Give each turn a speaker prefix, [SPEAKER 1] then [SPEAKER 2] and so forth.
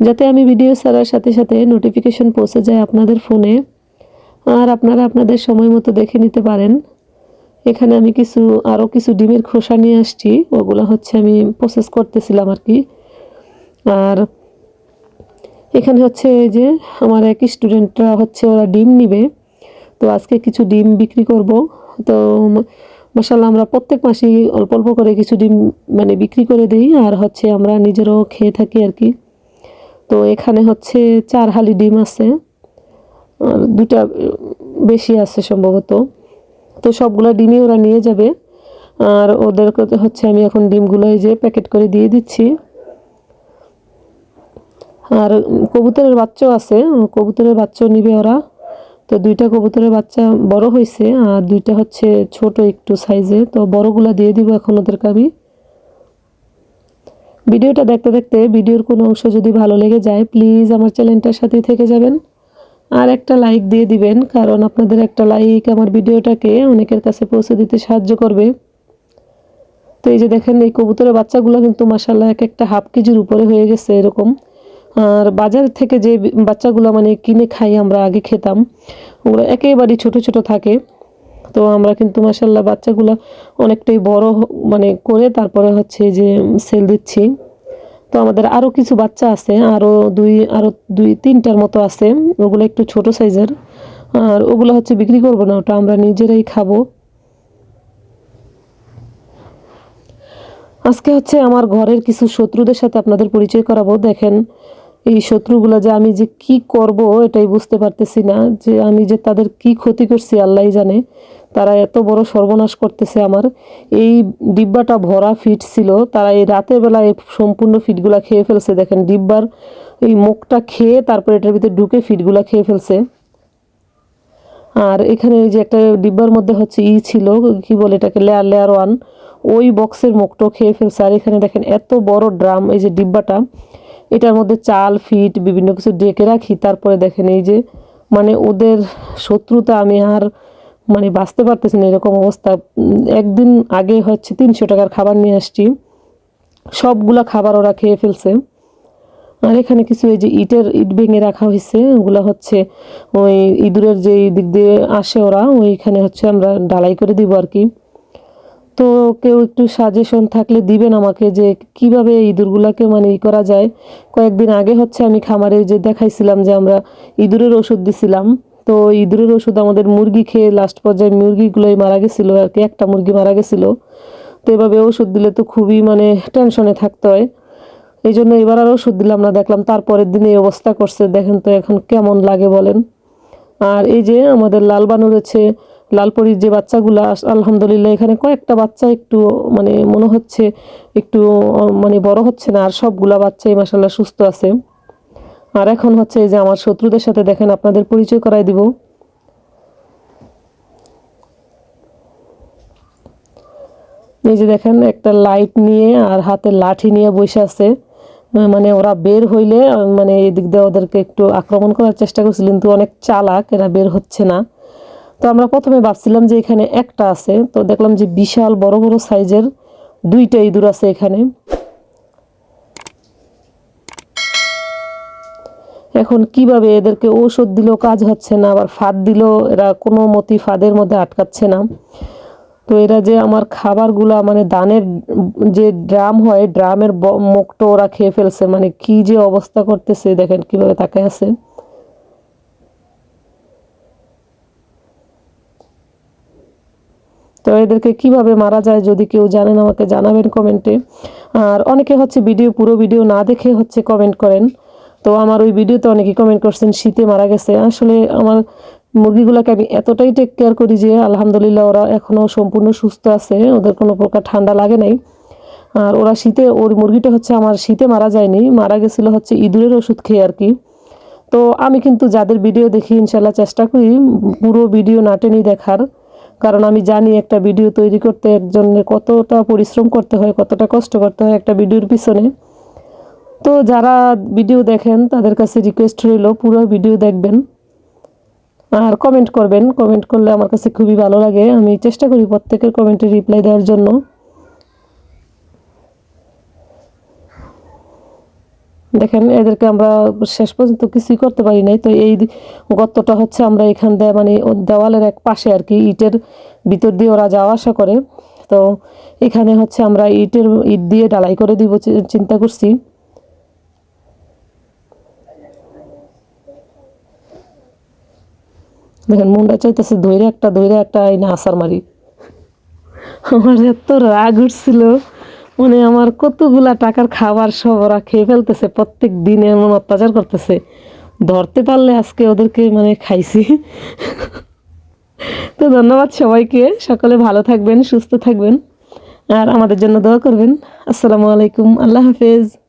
[SPEAKER 1] যাতে আমি ভিডিও ছাড়ার সাথে সাথে নোটিফিকেশন পৌঁছে যায় আপনাদের ফোনে। আর আপনারা আপনাদের সময় মতো দেখে নিতে পারেন। এখানে আমি কিছু আরও কিছু ডিমের খোসা নিয়ে আসছি। ওগুলো হচ্ছে আমি প্রসেস করতেছিলাম আর কি। আর এখানে হচ্ছে এই যে আমার এক স্টুডেন্টরা হচ্ছে ওরা ডিম নিবে। তো আজকে কিছু ডিম বিক্রি করব। তো মশাল্লা আমরা প্রত্যেক মাসেই অল্প অল্প করে কিছু ডিম মানে বিক্রি করে দিই। আর হচ্ছে আমরা নিজেরও খেয়ে থাকি আর কি। তো এখানে হচ্ছে চার হালি ডিম আছে। আর দুটা বেশি আছে সম্ভবত। তো সবগুলো ডিমই ওরা নিয়ে যাবে। আর ওদেরকে হচ্ছে আমি এখন ডিমগুলো এই যে প্যাকেট করে দিয়ে দিচ্ছি। আর কবুতরের বাচ্চাও আছে। কবুতরের বাচ্চাও নিবে ওরা। তো দুইটা কবুতরের বাচ্চা বড় হয়েছে আর দুইটা হচ্ছে ছোট একটু সাইজে তো বড়গুলা দিয়ে দিব এখন ওদেরকে আমি। ভিডিওটা দেখতে দেখতে ভিডিওর কোনো অংশ যদি ভালো লেগে যায় প্লিজ আমার চ্যানেলটার সাথেই থেকে যাবেন। আর একটা লাইক দিয়ে দিবেন, কারণ আপনাদের একটা লাইক আমার ভিডিওটাকে অনেকের কাছে পৌঁছে দিতে সাহায্য করবে। তো এই যে দেখেন, এই কবুতরের বাচ্চাগুলো কিন্তু মাসাল্লাহ এক একটা হাফ কেজির উপরে হয়ে গেছে এরকম। আর বাজার থেকে যে বাচ্চাগুলো মানে কিনে খাই আমরা আগে খেতাম ওগুলো একেবারেই ছোট ছোট থাকে। তো আমরা কিন্তু মাসাল্লাহ বাচ্চাগুলো অনেকটাই বড় মানে করে তারপরে হচ্ছে যে সেল দিচ্ছি। তো আমাদের আরও কিছু বাচ্চা আছে আরও দুই আরও দুই, তিনটার মতো আছে। ওগুলো একটু ছোট সাইজের। আর ওগুলো হচ্ছে বিক্রি করব না, ওটা আমরা নিজেরাই খাব। আজকে হচ্ছে আমার ঘরের কিছু শত্রুদের সাথে আপনাদের পরিচয় করাবো। দেখেন, এই শত্রুগুলো যে আমি যে কি করব, এটাই বুঝতে পারতেছি না। যে আমি যে তাদের কি ক্ষতি করছি আল্লাহ জানে। তারা এত বড় সর্বনাশ করতেছে আমার। এই ডিব্বাটা ভরা ফিট ছিল, তারা এই রাতের বেলা এই সম্পূর্ণ ফিটগুলা খেয়ে ফেলছে। দেখেন, ডিব্বার এই মুখটা খেয়ে তারপর এটার ভিতরে ঢুকে ফিটগুলা খেয়ে ফেলছে। আর এখানে যে একটা ডিব্বার মধ্যে হচ্ছে ই ছিল, কি বলে এটাকে লেয়ার লেয়ার ওয়ান ওই বক্সের মুখটাও খেয়ে ফেলছে। আর এখানে দেখেন, এত বড় ড্রাম এই যে ডিব্বাটা, এটার মধ্যে চাল, ফিট, বিভিন্ন কিছু ডেকে রাখি। তারপরে দেখেন এই যে মানে ওদের শত্রুতা আমি আর মানে বাঁচতে পারতেছি না এরকম অবস্থা। একদিন আগে হচ্ছে তিনশো টাকার খাবার নিয়ে আসছি। সবগুলা খাবার ওরা খেয়ে ফেলছে। আর এখানে কিছু এই যে ইটের ইট ভেঙে রাখা হয়েছে, ওগুলো হচ্ছে ওই ইঁদুরের যে দিক দিয়ে আসে ওরা, ওইখানে হচ্ছে আমরা ডালাই করে দিব আর কি। তো কেউ একটু সাজেশন থাকলে দিবেন আমাকে যে কীভাবে ইঁদুরগুলোকে মানে ই করা যায়। কয়েকদিন আগে হচ্ছে আমি খামারে যে দেখাইছিলাম যে আমরা ইঁদুরের ওষুধ দিছিলাম। তো ইঁদুরের ওষুধ আমাদের মুরগি খেয়ে লাস্ট পর্যায়ে মুরগিগুলোই মারা গেছিল, আর কি একটা মুরগি মারা গেছিল। তো এভাবে ওষুধ দিলে তো খুবই মানে টেনশনে থাকতে হয়। এই জন্য এবার আর ওষুধ দিলাম না, দেখলাম তারপরের দিনে এই অবস্থা করছে, দেখেন তো এখন কেমন লাগে বলেন। আর এই যে আমাদের লাল বানু রয়েছে, লালপরির যে বাচ্চাগুলো, আলহামদুলিল্লাহ এখানে কয়েকটা বাচ্চা একটু মানে মনে হচ্ছে একটু মানে বড় হচ্ছে না, আর সবগুলা বাচ্চাই মাসাল্লাহ সুস্থ আছে। আর এখন হচ্ছে এই যে আমার শত্রুদের সাথে দেখেন আপনাদের পরিচয় করাই দিব। এই যে দেখেন, একটা লাইট নিয়ে আর হাতে লাঠি নিয়ে বসে আছে। মানে ওরা বের হইলে মানে এই দিক দিয়ে ওদেরকে একটু আক্রমণ করার চেষ্টা করছিল, কিন্তু অনেক চালাক, এরা বের হচ্ছে না। তো আমরা প্রথমে ভাবছিলাম যে এখানে একটা আছে, তো দেখলাম যে বিশাল বড় বড় সাইজের দুইটা ইঁদুর আছে এখানে। এখন কীভাবে এদেরকে ঔষধ দিলেও কাজ হচ্ছে না, আবার ফাঁদ দিলেও এরা কোনো মতি ফাঁদের মধ্যে আটকাচ্ছে না। তো এরা যে আমার খাবারগুলা মানে দানের যে ড্রাম হয়, ড্রামের মুখটা ওরা খেয়ে ফেলছে মানে কি যে অবস্থা করতেছে, দেখেন কীভাবে তাকায় আছে। তো এদেরকে কীভাবে মারা যায় যদি কেউ জানেন, আমাকে জানাবেন কমেন্টে। আর অনেকে হচ্ছে ভিডিও, পুরো ভিডিও না দেখে হচ্ছে কমেন্ট করেন। তো আমার ওই ভিডিওতে অনেকেই কমেন্ট করছেন, শীতে মারা গেছে। আসলে আমার মুরগিগুলোকে আমি এতটাই টেক কেয়ার করি যে, আলহামদুলিল্লাহ ওরা এখনও সম্পূর্ণ সুস্থ আছে, ওদের কোনো প্রকার ঠান্ডা লাগে নাই। আর ওরা শীতে, ওর মুরগিটা হচ্ছে আমার শীতে মারা যায়নি, মারা গেছিল হচ্ছে ইঁদুরের ওষুধ খেয়ে আর কি। তো আমি কিন্তু যাদের ভিডিও দেখি ইনশাল্লাহ চেষ্টা করি পুরো ভিডিও না টেনেই দেখার। কারণ আমি জানি একটা ভিডিও তৈরি করতে একজনের কতটা পরিশ্রম করতে হয়, কতটা কষ্ট করতে হয় একটা ভিডিওর পিছনে। তো যারা ভিডিও দেখেন, তাদের কাছে রিকোয়েস্ট রইল, পুরো ভিডিও দেখবেন। আর কমেন্ট করবেন। কমেন্ট করলে আমার কাছে খুবই ভালো লাগে। আমি চেষ্টা করি প্রত্যেকের কমেন্টে রিপ্লাই দেওয়ার জন্য। দেখেন, এদেরকে আমরা শেষ পর্যন্ত কিছুই করতে পারি নাই। তো এই গর্তটা হচ্ছে আমরা এখান দিয়ে মানে দেওয়ালের এক পাশে আর কি, ইটের ভিতর দিয়ে ওরা যাওয়া আসা করে। তো এখানে হচ্ছে আমরা ইটের ইট দিয়ে ডালাই করে দিব চিন্তা করছি। দেখেন মনটা চাইতেছে ধৈরে একটা ধৈরে একটা আইনা আসার মারি। আমার এত রাগ উঠছিল। মানে আমার কতগুলা টাকার খাবার সব ওরা খেয়ে ফেলতেছে, প্রত্যেক দিন এমন অত্যাচার করতেছে। ধরতে পারলে আজকে ওদেরকে মানে খাইছি। তো ধন্যবাদ সবাইকে। সকলে ভালো থাকবেন, সুস্থ থাকবেন। আর আমাদের জন্য দোয়া করবেন। আসসালামু আলাইকুম, আল্লাহ হাফেজ।